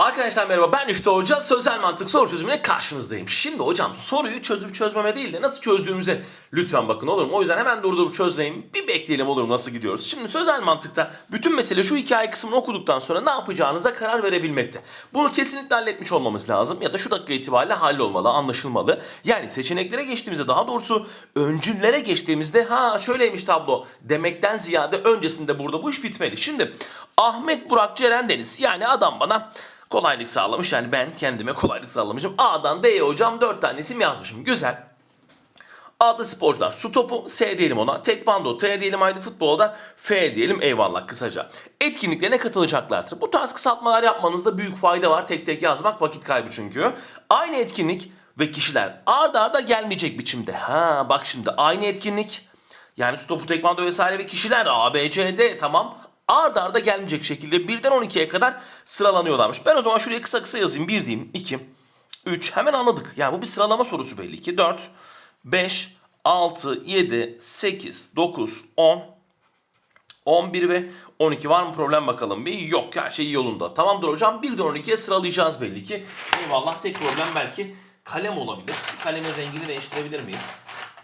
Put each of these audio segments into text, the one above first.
Arkadaşlar merhaba ben Üftü Hoca sözel mantık soru çözümüne karşınızdayım. Şimdi hocam soruyu çözüp çözmeme değil de nasıl çözdüğümüze lütfen bakın olur mu? O yüzden hemen durdurup çözeyim bir bekleyelim olur mu nasıl gidiyoruz. Şimdi sözel mantıkta bütün mesele şu hikaye kısmını okuduktan sonra ne yapacağınıza karar verebilmekte. Bunu kesinlikle halletmiş olmamız lazım ya da şu dakika itibariyle hallolmalı anlaşılmalı. Yani seçeneklere geçtiğimizde daha doğrusu öncüllere geçtiğimizde ha şöyleymiş tablo demekten ziyade öncesinde burada bu iş bitmedi. Şimdi Ahmet Burak Ceren Deniz yani adam bana kolaylık sağlamış. Yani ben kendime kolaylık sağlamışım. A'dan D'ye hocam 4 tane isim yazmışım. Güzel. A'da sporcular. Su topu S diyelim ona. Tekvando T diyelim haydi futbolda F diyelim eyvallah kısaca. Etkinliklerine katılacaklardır. Bu tarz kısaltmalar yapmanızda büyük fayda var. Tek tek yazmak vakit kaybı çünkü. Aynı etkinlik ve kişiler arda arda gelmeyecek biçimde. Ha bak şimdi aynı etkinlik. Yani su topu, tekvando vesaire ve kişiler A, B, C, D tamam. Arda arda gelmeyecek şekilde birden 12'ye kadar sıralanıyorlarmış. Ben o zaman şuraya kısa kısa yazayım. 1 diyeyim, 2, 3 hemen anladık. Yani bu bir sıralama sorusu belli ki. 4, 5, 6, 7, 8, 9, 10, 11 ve 12 var mı problem bakalım bir. Yok her şey yolunda. Tamamdır hocam. 1'den 12'ye sıralayacağız belli ki. Eyvallah tek problem belki kalem olabilir. Kalemin rengini değiştirebilir miyiz?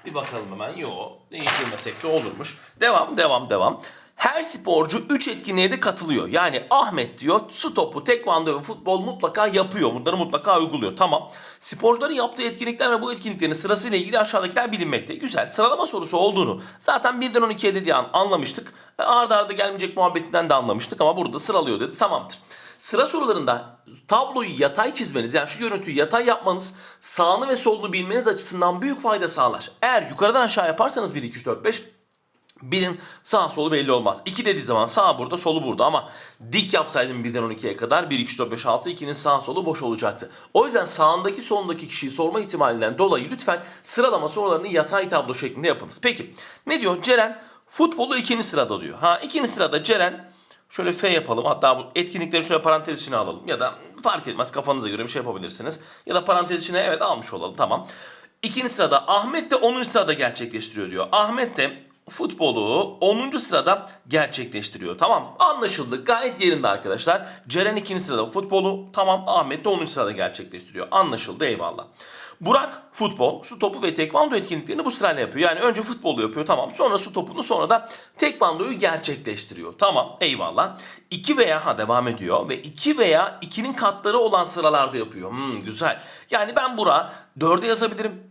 Bir bakalım hemen. Yok değiştirmesek de olurmuş. Devam devam devam. Her sporcu 3 etkinliğe de katılıyor. Yani Ahmet diyor su topu, tekvando ve futbol mutlaka yapıyor. Bunları mutlaka uyguluyor. Tamam. Sporcuların yaptığı etkinlikler ve bu etkinliklerin sırasıyla ilgili aşağıdakiler bilinmekte. Güzel. Sıralama sorusu olduğunu zaten 1'den 12'ye dediği an anlamıştık. Arda arda gelmeyecek muhabbetinden de anlamıştık ama burada sıralıyor dedi. Tamamdır. Sıra sorularında tabloyu yatay çizmeniz yani şu görüntüyü yatay yapmanız sağını ve solunu bilmeniz açısından büyük fayda sağlar. Eğer yukarıdan aşağı yaparsanız 1, 2, 3, 4, 5 Birin sağ solu belli olmaz. 2 dediği zaman sağ burada solu burada ama dik yapsaydım 1'den 12'ye kadar 1, 2, 3, 4, 5, 6 2'nin sağ solu boş olacaktı. O yüzden sağındaki solundaki kişiyi sorma ihtimalinden dolayı lütfen sıralama sorularını yatay tablo şeklinde yapınız. Peki ne diyor? Ceren futbolu ikinci sırada diyor. Ha ikinci sırada Ceren Şöyle F yapalım. Hatta bu etkinlikleri şöyle parantez içine alalım. Ya da fark etmez kafanıza göre bir şey yapabilirsiniz. Ya da parantez içine evet almış olalım. Tamam. İkinci sırada Ahmet de 10. sırada gerçekleştiriyor diyor. Ahmet de futbolu 10. sırada gerçekleştiriyor. Tamam anlaşıldı gayet yerinde arkadaşlar. Ceren 2. sırada futbolu tamam Ahmet de 10. sırada gerçekleştiriyor. Anlaşıldı eyvallah. Burak futbol, su topu ve tekvando etkinliklerini bu sırayla yapıyor. Yani önce futbolu yapıyor tamam. Sonra su topunu sonra da tekvandoyu gerçekleştiriyor. Tamam eyvallah. 2 veya ha devam ediyor ve 2 veya 2'nin katları olan sıralarda yapıyor. Hmm, güzel. Yani ben Burak'ı 4'e yazabilirim.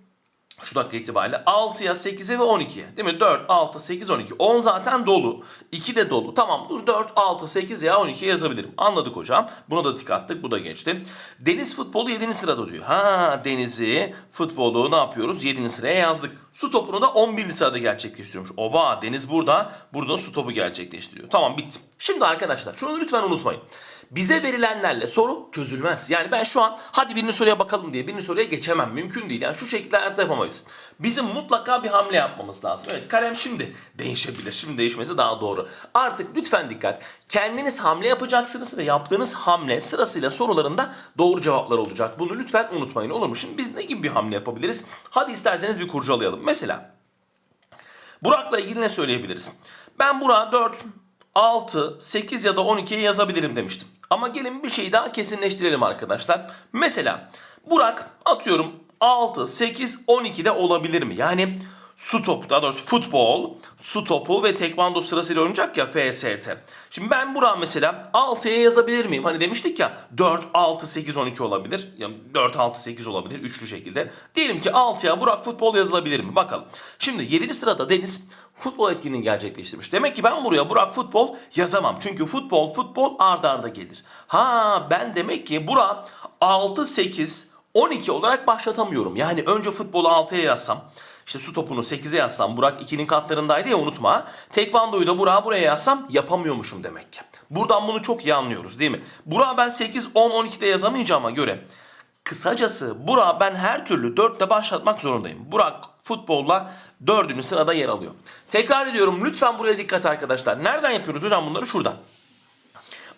Şu dakika itibariyle 6'ya, 8'e ve 12'ye. Değil mi? 4, 6, 8, 12. 10 zaten dolu. 2 de dolu. Tamam dur 4, 6, 8 ya 12'ye yazabilirim. Anladık hocam. Buna da tik attık. Bu da geçti. Deniz futbolu 7. sırada diyor. Ha Deniz'i futbolu ne yapıyoruz? 7. sıraya yazdık. Su topunu da 11. sırada gerçekleştiriyormuş. Oba Deniz burada. Burada su topu gerçekleştiriyor. Tamam bitti. Şimdi arkadaşlar şunu lütfen unutmayın. Bize verilenlerle soru çözülmez. Yani ben şu an hadi birinci soruya bakalım diye birinci soruya geçemem. Mümkün değil. Yani şu şekilde hayatta yapamayız. Bizim mutlaka bir hamle yapmamız lazım. Evet kalem şimdi değişebilir. Şimdi değişmesi daha doğru. Artık lütfen dikkat. Kendiniz hamle yapacaksınız ve yaptığınız hamle sırasıyla sorularında doğru cevaplar olacak. Bunu lütfen unutmayın olur mu? Şimdi biz ne gibi bir hamle yapabiliriz? Hadi isterseniz bir kurcalayalım. Mesela Burak'la ilgili ne söyleyebiliriz? Ben Burak'a 4, 6, 8 ya da 12'ye yazabilirim demiştim. Ama gelin bir şey daha kesinleştirelim arkadaşlar. Mesela Burak atıyorum 6, 8, 12'de olabilir mi? Yani su topu daha doğrusu futbol, su topu ve tekvando sırasıyla oynayacak ya FST. Şimdi ben Burak mesela 6'ya yazabilir miyim? Hani demiştik ya 4, 6, 8, 12 olabilir. Yani 4, 6, 8 olabilir üçlü şekilde. Diyelim ki 6'ya Burak futbol yazılabilir mi? Bakalım. Şimdi 7. sırada Deniz futbol etkinliğini gerçekleştirmiş. Demek ki ben buraya Burak futbol yazamam. Çünkü futbol futbol ardarda arda gelir. Ha ben demek ki Burak 6, 8, 12 olarak başlatamıyorum. Yani önce futbolu 6'ya yazsam. İşte su topunu 8'e yazsam Burak 2'nin katlarındaydı ya unutma. Tekvandoyu da Burak'ı buraya yazsam yapamıyormuşum demek ki. Buradan bunu çok iyi anlıyoruz değil mi? Burak'ı ben 8, 10, 12'de yazamayacağıma göre Kısacası Burak ben her türlü 4'te başlatmak zorundayım. Burak futbolla 4. sırada yer alıyor. Tekrar ediyorum lütfen buraya dikkat arkadaşlar. Nereden yapıyoruz hocam bunları? Şuradan.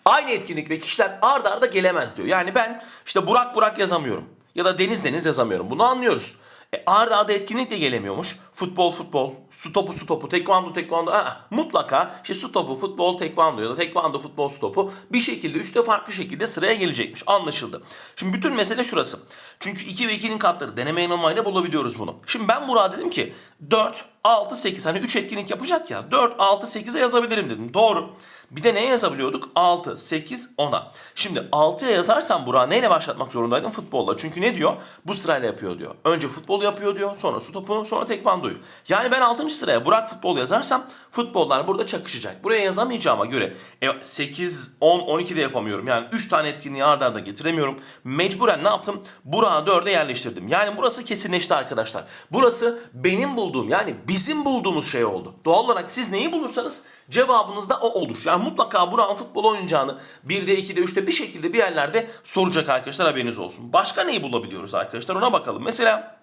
Aynı etkinlik ve kişiler ard arda gelemez diyor. Yani ben işte Burak Burak yazamıyorum. Ya da Deniz Deniz yazamıyorum. Bunu anlıyoruz. E, arda arda etkinlik de gelemiyormuş. Futbol futbol, su topu su topu, tekvando tekvando. Aa, mutlaka işte su topu futbol tekvando ya da tekvando futbol su topu bir şekilde üçte farklı şekilde sıraya gelecekmiş. Anlaşıldı. Şimdi bütün mesele şurası. Çünkü 2 ve 2'nin katları deneme yanılmayla bulabiliyoruz bunu. Şimdi ben Burak'a dedim ki 4, 6, 8 hani 3 etkinlik yapacak ya 4, 6, 8'e yazabilirim dedim. Doğru. Bir de neye yazabiliyorduk? 6, 8, 10'a. Şimdi 6'ya yazarsam Burak'a neyle başlatmak zorundaydım? Futbolla. Çünkü ne diyor? Bu sırayla yapıyor diyor. Önce futbol yapıyor diyor. Sonra su topunu sonra tekvandoyu. Yani ben 6. sıraya Burak futbol yazarsam futbollar burada çakışacak. Buraya yazamayacağıma göre e, 8, 10, 12 de yapamıyorum. Yani 3 tane etkinliği arda arda getiremiyorum. Mecburen ne yaptım? Burak'ı 4'e yerleştirdim. Yani burası kesinleşti arkadaşlar. Burası benim bulduğum yani bizim bulduğumuz şey oldu. Doğal olarak siz neyi bulursanız cevabınız da o olur. Yani mutlaka Burak'ın futbol oynayacağını 1'de 2'de 3'te bir şekilde bir yerlerde soracak arkadaşlar haberiniz olsun. Başka neyi bulabiliyoruz arkadaşlar ona bakalım. Mesela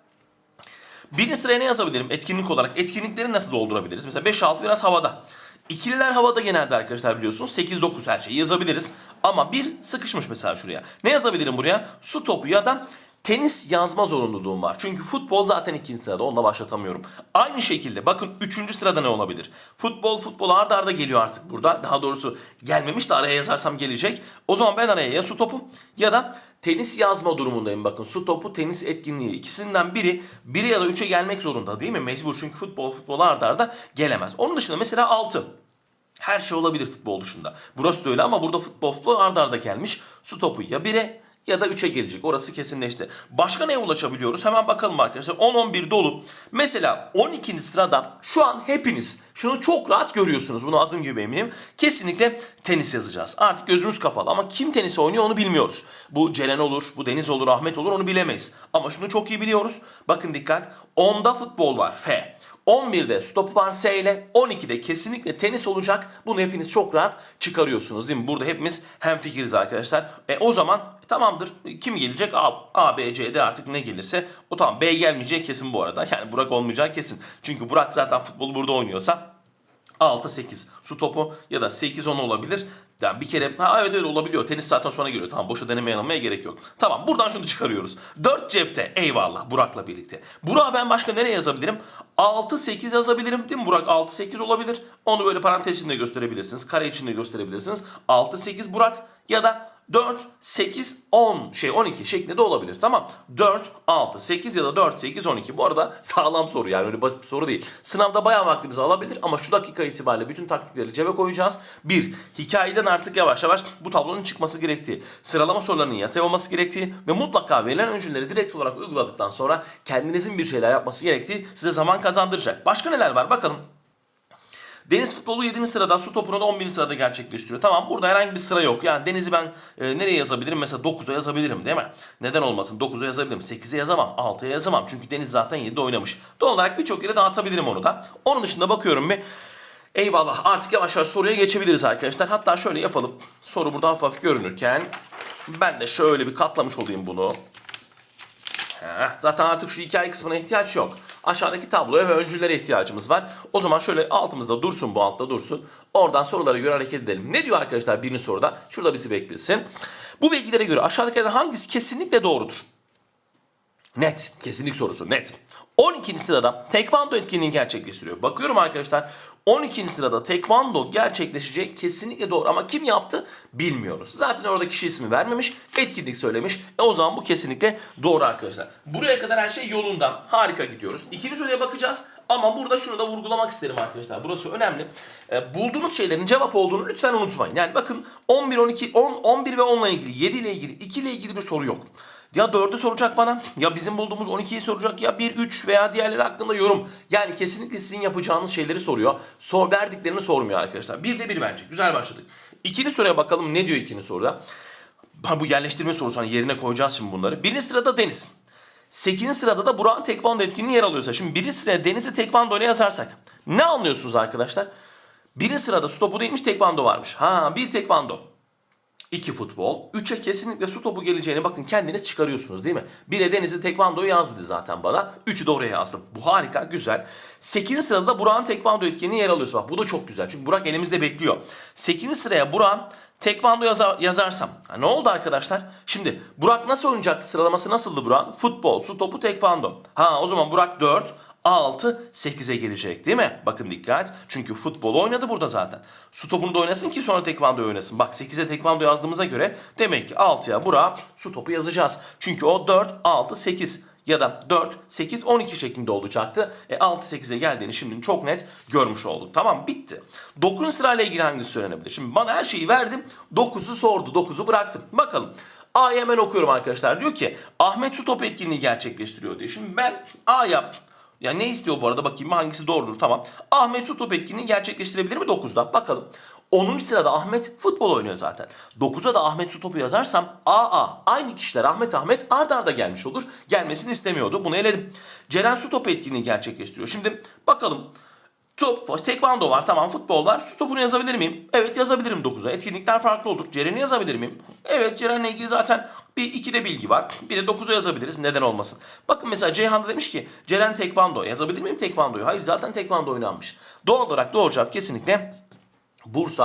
Birinci sıraya ne yazabilirim etkinlik olarak? Etkinlikleri nasıl doldurabiliriz? Mesela 5-6 biraz havada. İkililer havada genelde arkadaşlar biliyorsunuz. 8-9 her şeyi yazabiliriz. Ama bir sıkışmış mesela şuraya. Ne yazabilirim buraya? Su topu ya da tenis yazma zorunluluğum var. Çünkü futbol zaten ikinci sırada onunla başlatamıyorum. Aynı şekilde bakın üçüncü sırada ne olabilir? Futbol futbol arda arda geliyor artık burada. Daha doğrusu gelmemiş de araya yazarsam gelecek. O zaman ben araya ya su topu ya da tenis yazma durumundayım. Bakın su topu tenis etkinliği ikisinden biri biri ya da üçe gelmek zorunda değil mi? Mecbur çünkü futbol futbol arda arda gelemez. Onun dışında mesela 6. Her şey olabilir futbol dışında. Burası da öyle ama burada futbol futbol arda arda gelmiş. Su topu ya 1'e ya da 3'e gelecek. Orası kesinleşti. Başka neye ulaşabiliyoruz? Hemen bakalım arkadaşlar. 10-11 dolu. Mesela 12. sırada şu an hepiniz şunu çok rahat görüyorsunuz. Bunu adım gibi eminim. Kesinlikle tenis yazacağız. Artık gözümüz kapalı ama kim tenis oynuyor onu bilmiyoruz. Bu Ceren olur, bu Deniz olur, Ahmet olur onu bilemeyiz. Ama şunu çok iyi biliyoruz. Bakın dikkat. 10'da futbol var F. 11'de stop var S ile 12'de kesinlikle tenis olacak. Bunu hepiniz çok rahat çıkarıyorsunuz değil mi? Burada hepimiz hemfikiriz arkadaşlar. E, o zaman tamamdır. Kim gelecek? A, A, B, C, D artık ne gelirse. O tamam B gelmeyeceği kesin bu arada. Yani Burak olmayacağı kesin. Çünkü Burak zaten futbolu burada oynuyorsa 6-8 su topu ya da 8-10 olabilir. Yani bir kere ha evet öyle olabiliyor. Tenis zaten sonra geliyor. Tamam boşa deneme yanılmaya gerek yok. Tamam buradan şunu çıkarıyoruz. 4 cepte eyvallah Burak'la birlikte. Burak'ı ben başka nereye yazabilirim? 6-8 yazabilirim değil mi Burak? 6-8 olabilir. Onu böyle parantez içinde gösterebilirsiniz. Kare içinde gösterebilirsiniz. 6-8 Burak ya da 4, 8, 10 şey 12 şeklinde de olabilir. Tamam. 4, 6, 8 ya da 4, 8, 12. Bu arada sağlam soru yani öyle basit bir soru değil. Sınavda bayağı vaktimizi alabilir ama şu dakika itibariyle bütün taktikleri cebe koyacağız. Bir, hikayeden artık yavaş yavaş bu tablonun çıkması gerektiği, sıralama sorularının yatay olması gerektiği ve mutlaka verilen öncülleri direkt olarak uyguladıktan sonra kendinizin bir şeyler yapması gerektiği size zaman kazandıracak. Başka neler var bakalım. Deniz futbolu 7. sırada, su topunu da 11. sırada gerçekleştiriyor. Tamam burada herhangi bir sıra yok. Yani Deniz'i ben e, nereye yazabilirim? Mesela 9'a yazabilirim değil mi? Neden olmasın? 9'a yazabilirim. 8'e yazamam. 6'ya yazamam. Çünkü Deniz zaten 7'de oynamış. Doğal olarak birçok yere dağıtabilirim onu da. Onun dışında bakıyorum bir. Eyvallah artık yavaş yavaş soruya geçebiliriz arkadaşlar. Hatta şöyle yapalım. Soru burada hafif hafif görünürken ben de şöyle bir katlamış olayım bunu. Zaten artık şu hikaye kısmına ihtiyaç yok. Aşağıdaki tabloya ve öncüllere ihtiyacımız var. O zaman şöyle altımızda dursun bu altta dursun. Oradan sorulara göre hareket edelim. Ne diyor arkadaşlar birinci soruda? Şurada bizi beklesin. Bu bilgilere göre aşağıdakilerden hangisi kesinlikle doğrudur? Net. Kesinlik sorusu net. 12. sırada tekvando etkinliğini gerçekleştiriyor. Bakıyorum arkadaşlar 12. sırada tekvando gerçekleşecek kesinlikle doğru ama kim yaptı bilmiyoruz. Zaten orada kişi ismi vermemiş, etkinlik söylemiş. E o zaman bu kesinlikle doğru arkadaşlar. Buraya kadar her şey yolunda. Harika gidiyoruz. İkinci soruya bakacağız ama burada şunu da vurgulamak isterim arkadaşlar. Burası önemli. E, bulduğunuz şeylerin cevap olduğunu lütfen unutmayın. Yani bakın 11, 12, 10, 11 ve 10 ile ilgili, 7 ile ilgili, 2 ile ilgili bir soru yok. Ya 4'ü soracak bana ya bizim bulduğumuz 12'yi soracak ya 1, 3 veya diğerleri hakkında yorum. Yani kesinlikle sizin yapacağınız şeyleri soruyor. Sor verdiklerini sormuyor arkadaşlar. Bir de bir bence. Güzel başladık. İkinci soruya bakalım ne diyor ikinci soruda. Ha, Bu yerleştirme sorusu hani yerine koyacağız şimdi bunları. Birinci sırada Deniz. 8. sırada da Burak'ın tekvando etkinliği yer alıyorsa. Şimdi birinci sıraya Deniz'i tekvando ile yazarsak. Ne anlıyorsunuz arkadaşlar? Birinci sırada stopu değilmiş tekvando varmış. Ha bir tekvando. 2 futbol. 3'e kesinlikle su topu geleceğini bakın kendiniz çıkarıyorsunuz değil mi? 1'e Deniz'i tekvandoyu yaz dedi zaten bana. 3'ü de oraya yazdım. Bu harika, güzel. 8. sırada da Burak'ın tekvando etkinliği yer alıyorsa. Bak bu da çok güzel. Çünkü Burak elimizde bekliyor. 8. sıraya Burak'ın Tekvando yaza- yazarsam. Ha, ne oldu arkadaşlar? Şimdi Burak nasıl oynayacaktı? Sıralaması nasıldı Burak'ın? Futbol, su topu, tekvando. Ha o zaman Burak 4, 6, 8'e gelecek değil mi? Bakın dikkat. Çünkü futbol oynadı burada zaten. Su topunu da oynasın ki sonra tekvando oynasın. Bak 8'e tekvando yazdığımıza göre demek ki 6'ya Burak su topu yazacağız. Çünkü o 4, 6, 8 ya da 4, 8, 12 şeklinde olacaktı. E 6, 8'e geldiğini şimdi çok net görmüş olduk. Tamam bitti. 9 sırayla ilgili hangisi söylenebilir? Şimdi bana her şeyi verdim. 9'u sordu. 9'u bıraktım. Bakalım. A'yı hemen okuyorum arkadaşlar. Diyor ki Ahmet su topu etkinliği gerçekleştiriyor diye. Şimdi ben A'ya ya ne istiyor bu arada bakayım hangisi doğrudur tamam. Ahmet su topu etkinliği gerçekleştirebilir mi 9'da? Bakalım. 10. sırada Ahmet futbol oynuyor zaten. 9'a da Ahmet su topu yazarsam AA aynı kişiler Ahmet Ahmet arda arda gelmiş olur. Gelmesini istemiyordu. Bunu eledim. Ceren su topu etkinliği gerçekleştiriyor. Şimdi bakalım. Top, tekvando var tamam futbol var. Su topunu yazabilir miyim? Evet yazabilirim 9'a. Etkinlikler farklı olur. Ceren'i yazabilir miyim? Evet Ceren'le ilgili zaten bir iki de bilgi var. Bir de 9'a yazabiliriz. Neden olmasın? Bakın mesela Ceyhan da demiş ki Ceren tekvando. Yazabilir miyim tekvandoyu? Hayır zaten tekvando oynanmış. Doğal olarak doğru cevap kesinlikle Bursa